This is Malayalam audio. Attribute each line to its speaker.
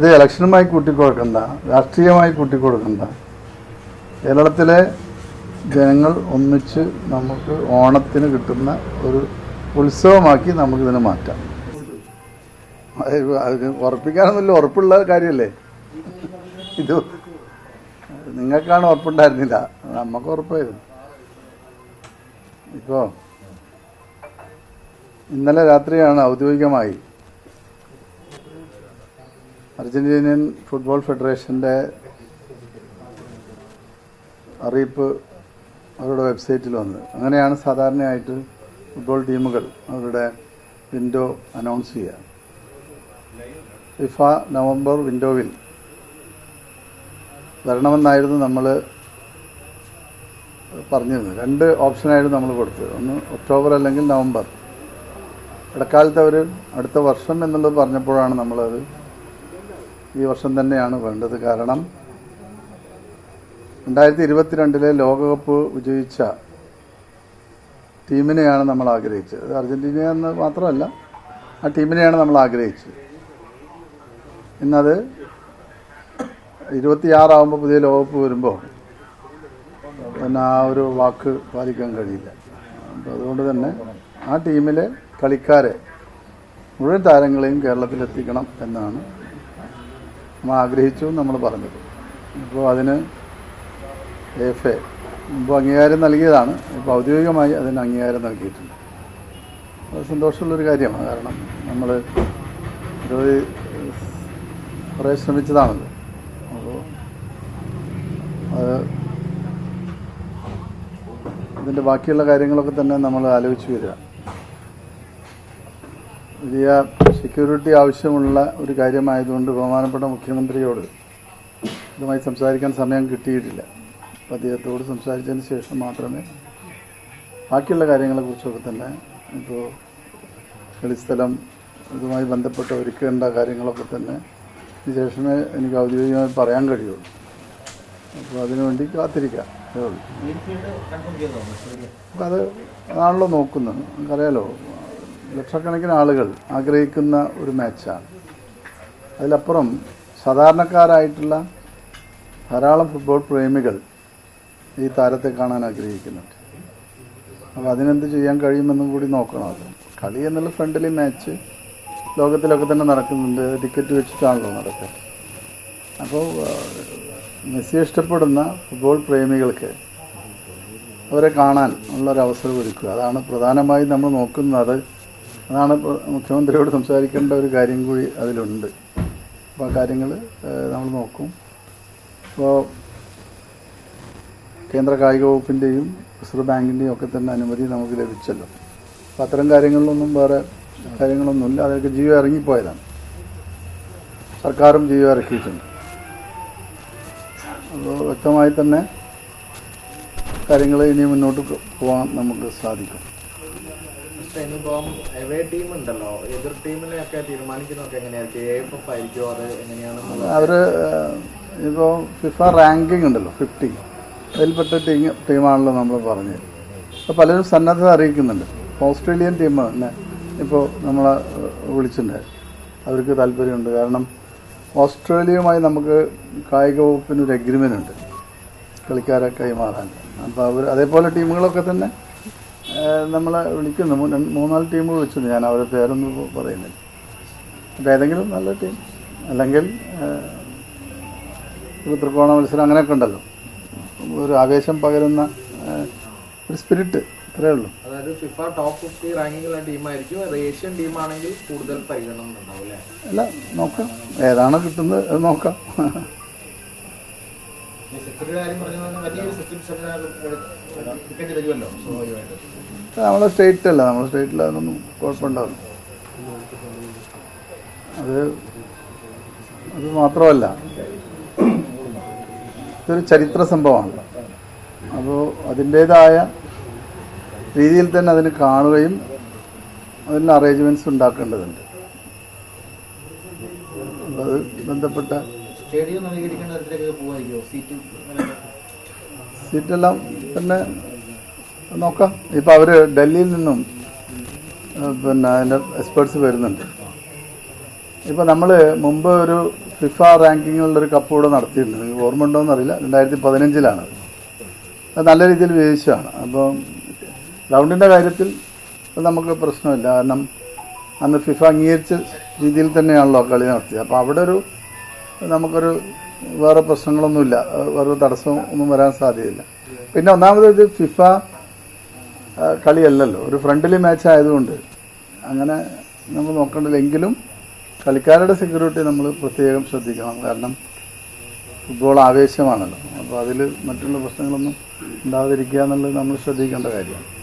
Speaker 1: ഇത് ഇലക്ഷനുമായി കൂട്ടിക്കൊടുക്കണ്ട രാഷ്ട്രീയമായി കൂട്ടിക്കൊടുക്കണ്ട. കേരളത്തിലെ ജനങ്ങൾ ഒന്നിച്ച് നമുക്ക് ഓണത്തിന് കിട്ടുന്ന ഒരു ഉത്സവമാക്കി നമുക്കിതിനെ മാറ്റാം. ഉറപ്പിക്കാനൊന്നുമില്ല ഉറപ്പുള്ള കാര്യമല്ലേ? ഇത് നിങ്ങൾക്കാണ് ഉറപ്പുണ്ടായിരുന്നില്ല നമുക്ക് ഉറപ്പായിരുന്നു. ഇപ്പോൾ ഇന്നലെ രാത്രിയാണ് ഔദ്യോഗികമായി അർജന്റീനിയൻ ഫുട്ബോൾ ഫെഡറേഷന്റെ അറിയിപ്പ് അവരുടെ വെബ്സൈറ്റിൽ വന്നത്. അങ്ങനെയാണ് സാധാരണയായിട്ട് ഫുട്ബോൾ ടീമുകൾ അവരുടെ വിൻഡോ അനൗൺസ് ചെയ്യുക. ഫിഫ നവംബർ വിൻഡോവിൽ വരണമെന്നായിരുന്നു നമ്മൾ പറഞ്ഞിരുന്നത്. രണ്ട് ഓപ്ഷനായിരുന്നു നമ്മൾ കൊടുത്തത്. ഒന്ന് ഒക്ടോബർ അല്ലെങ്കിൽ നവംബർ. ഇടക്കാലത്ത് അവർ അടുത്ത വർഷം എന്നുള്ളത് പറഞ്ഞപ്പോഴാണ് നമ്മളത് ഈ വർഷം തന്നെയാണ് വേണ്ടത്. കാരണം രണ്ടായിരത്തി ഇരുപത്തിരണ്ടിലെ ലോകകപ്പ് വിജയിച്ച ടീമിനെയാണ് നമ്മൾ ആഗ്രഹിച്ചത്. അത് അർജന്റീന എന്ന് മാത്രമല്ല ആ ടീമിനെയാണ് നമ്മൾ ആഗ്രഹിച്ചത്. ഇന്നത് ഇരുപത്തിയാറാവുമ്പോൾ പുതിയ ലോകകപ്പ് വരുമ്പോൾ പിന്നെ ആ ഒരു വാക്ക് പാലിക്കാൻ കഴിയില്ല. അപ്പോൾ അതുകൊണ്ട് തന്നെ ആ ടീമിലെ കളിക്കാരെ മുഴുവൻ താരങ്ങളെയും കേരളത്തിലെത്തിക്കണം എന്നാണ് ആഗ്രഹിച്ചു നമ്മൾ പറഞ്ഞത് അപ്പോൾ അതിന് എഫ് എ മുമ്പ് അംഗീകാരം നൽകിയതാണ്. ഇപ്പോൾ ഔദ്യോഗികമായി അതിന് അംഗീകാരം നൽകിയിട്ടുണ്ട്. അത് സന്തോഷമുള്ളൊരു കാര്യമാണ്. കാരണം നമ്മൾ ഒരു കുറേ ശ്രമിച്ചതാണല്ലോ. അപ്പോൾ അത് ഇതിന്റെ ബാക്കിയുള്ള കാര്യങ്ങളൊക്കെ തന്നെ നമ്മൾ ആലോചിച്ച് വരിക. വലിയ സെക്യൂരിറ്റി ആവശ്യമുള്ള ഒരു കാര്യമായതുകൊണ്ട് ബഹുമാനപ്പെട്ട മുഖ്യമന്ത്രിയോട് ഇതുമായി സംസാരിക്കാൻ സമയം കിട്ടിയിട്ടില്ല. അപ്പം അദ്ദേഹത്തോട് സംസാരിച്ചതിന് ശേഷം മാത്രമേ ബാക്കിയുള്ള കാര്യങ്ങളെക്കുറിച്ചൊക്കെ തന്നെ ഇപ്പോൾ കളിസ്ഥലം ഇതുമായി ബന്ധപ്പെട്ട് ഒരുക്കേണ്ട കാര്യങ്ങളൊക്കെ തന്നെ ശേഷമേ എനിക്ക് ഔദ്യോഗികമായി പറയാൻ കഴിയുള്ളൂ. അപ്പോൾ അതിനുവേണ്ടി കാത്തിരിക്കാം. അത് അതാണല്ലോ നോക്കുന്നത്. നമുക്കറിയാലോ ലക്ഷക്കണക്കിന് ആളുകൾ ആഗ്രഹിക്കുന്ന ഒരു മാച്ചാണ്. അതിലപ്പുറം സാധാരണക്കാരായിട്ടുള്ള ധാരാളം ഫുട്ബോൾ പ്രേമികൾ ഈ താരത്തെ കാണാൻ ആഗ്രഹിക്കുന്നുണ്ട്. അപ്പോൾ അതിനെന്ത് ചെയ്യാൻ കഴിയുമെന്നും കൂടി നോക്കണം അത്. കളി എന്നുള്ള ഫ്രണ്ട്ലി മാച്ച് ലോകത്തിലൊക്കെ തന്നെ നടക്കുന്നുണ്ട്. ടിക്കറ്റ് വെച്ചിട്ടാണല്ലോ നടക്കുക. അപ്പോൾ മെസ്സി ഇഷ്ടപ്പെടുന്ന ഫുട്ബോൾ പ്രേമികൾക്ക് അവരെ കാണാൻ ഉള്ളൊരവസരം ഒരുക്കുക. അതാണ് പ്രധാനമായും നമ്മൾ നോക്കുന്നത്. അതാണ് മുഖ്യമന്ത്രിയോട് സംസാരിക്കേണ്ട ഒരു കാര്യം കൂടി അതിലുണ്ട്. അപ്പോൾ ആ കാര്യങ്ങൾ നമ്മൾ നോക്കും. അപ്പോൾ കേന്ദ്ര കായിക വകുപ്പിന്റെയും റിസർവ് ബാങ്കിന്റെയും ഒക്കെ തന്നെ അനുമതി നമുക്ക് ലഭിച്ചല്ലോ. അപ്പോൾ അത്തരം കാര്യങ്ങളിലൊന്നും വേറെ കാര്യങ്ങളൊന്നുമില്ല. അതൊക്കെ ജീവ ഇറങ്ങിപ്പോയതാണ്. സർക്കാരും ജീവ ഇറക്കിയിട്ടുണ്ട്. അപ്പോൾ വ്യക്തമായി തന്നെ കാര്യങ്ങൾ ഇനി മുന്നോട്ട് പോകാൻ നമുക്ക് സാധിക്കും.
Speaker 2: ഇനിയിപ്പം എവേ ടീം ഉണ്ടല്ലോ? എതിർ ടീമിനെയൊക്കെ തീരുമാനിക്കുന്നതൊക്കെ എങ്ങനെയായിരിക്കും എ എഫ് എഫ് ആയിരിക്കുമോ അത് എങ്ങനെയാണെന്നുള്ളത്.
Speaker 1: അവർ ഇപ്പോൾ ഫിഫ റാങ്കിങ് ഉണ്ടല്ലോ ഫിഫ്റ്റി അതിൽപ്പെട്ട ടീം ടീമാണല്ലോ നമ്മൾ പറഞ്ഞത്. അപ്പോൾ പലരും സന്നദ്ധത അറിയിക്കുന്നുണ്ട്. ഓസ്ട്രേലിയൻ ടീം തന്നെ ഇപ്പോൾ നമ്മളെ വിളിച്ചിട്ടുണ്ടായിരുന്നു അവർക്ക് താല്പര്യമുണ്ട്. കാരണം ഓസ്ട്രേലിയയുമായി നമുക്ക് കായിക വകുപ്പിന് ഒരു എഗ്രിമെന്റ് ഉണ്ട്. കളിക്കാരെ കൈമാറാൻ. അപ്പോൾ അവർ അതേപോലെ ടീമുകളൊക്കെ തന്നെ നമ്മളെ വിളിക്കുന്നു. മൂന്നാൽ ടീമുകൾ വെച്ചു ഞാൻ അവരുടെ പേരൊന്നും പറയുന്നില്ല. അപ്പോൾ ഏതെങ്കിലും നല്ല ടീം. അല്ലെങ്കിൽ ഒരു ത്രികോണ മത്സരം അങ്ങനെയൊക്കെ ഉണ്ടല്ലോ. ഒരു ആവേശം പകരുന്ന ഒരു സ്പിരിറ്റ് ഇത്രയേ ഉള്ളൂ.
Speaker 2: അതായത് ഫിഫ ടോപ്പ് ഫിഫ്റ്റി റാങ്കിങ്ങുള്ള ടീമായിരിക്കും അത് ഏഷ്യൻ ടീമാണെങ്കിൽ കൂടുതൽ പരിഗണന ഉണ്ടാവും അല്ലേ?
Speaker 1: അല്ല നോക്കാം. ഏതാണോ കിട്ടുന്നത് അത് നോക്കാം.
Speaker 2: സെക്യൂരിറ്റി കാര്യം പറഞ്ഞാൽ
Speaker 1: നമ്മളെ സ്റ്റേറ്റ് അല്ല. നമ്മളെ സ്റ്റേറ്റിൽ അതൊന്നും കുഴപ്പമുണ്ടാവില്ല. അത് അത് മാത്രമല്ല. ഇതൊരു ചരിത്ര സംഭവമാണ്. അപ്പോൾ അതിന്റേതായ രീതിയിൽ തന്നെ അതിന് കാണുകയും അതിന് അറേഞ്ച്മെന്റ്സ് ഉണ്ടാക്കേണ്ടതുണ്ട്. അത് ബന്ധപ്പെട്ട
Speaker 2: സ്റ്റേഡിയം സീറ്റ്
Speaker 1: സീറ്റെല്ലാം പിന്നെ നോക്കാം. ഇപ്പം അവർ ഡൽഹിയിൽ നിന്നും പിന്നെ അതിന്റെ എക്സ്പേർട്സ് വരുന്നുണ്ട്. ഇപ്പം നമ്മൾ മുമ്പ് ഒരു ഫിഫ റാങ്കിങ്ങുള്ളൊരു കപ്പ് കൂടെ നടത്തിയിട്ടുണ്ട്. ഓർമ്മ ഉണ്ടോ എന്നറിയില്ല. രണ്ടായിരത്തി പതിനഞ്ചിലാണ് അത് നല്ല രീതിയിൽ വിജയിച്ചതാണ് അപ്പം ഗ്രൗണ്ടിന്റെ കാര്യത്തിൽ നമുക്ക് പ്രശ്നമില്ല. കാരണം അന്ന് ഫിഫ അംഗീകരിച്ച രീതിയിൽ തന്നെയാണല്ലോ കളി നടത്തിയത്. അപ്പോൾ അവിടെ ഒരു നമുക്കൊരു വേറെ പ്രശ്നങ്ങളൊന്നുമില്ല. വേറൊരു വേറെ തടസ്സം ഒന്നും വരാൻ സാധ്യതയില്ല. പിന്നെ ഒന്നാമത് ഇത് ഫിഫ കളിയല്ലല്ലോ. ഒരു ഫ്രണ്ട്ലി മാച്ച് ആയതുകൊണ്ട് അങ്ങനെ നമ്മൾ നോക്കണ്ടില്ലെങ്കിലും കളിക്കാരുടെ സെക്യൂരിറ്റി നമ്മൾ പ്രത്യേകം ശ്രദ്ധിക്കണം. കാരണം ഫുട്ബോൾ ആവേശമാണല്ലോ. അപ്പോൾ അതിൽ മറ്റുള്ള പ്രശ്നങ്ങളൊന്നും ഉണ്ടാകാതിരിക്കുക എന്നുള്ളത് നമ്മൾ ശ്രദ്ധിക്കേണ്ട കാര്യമാണ്.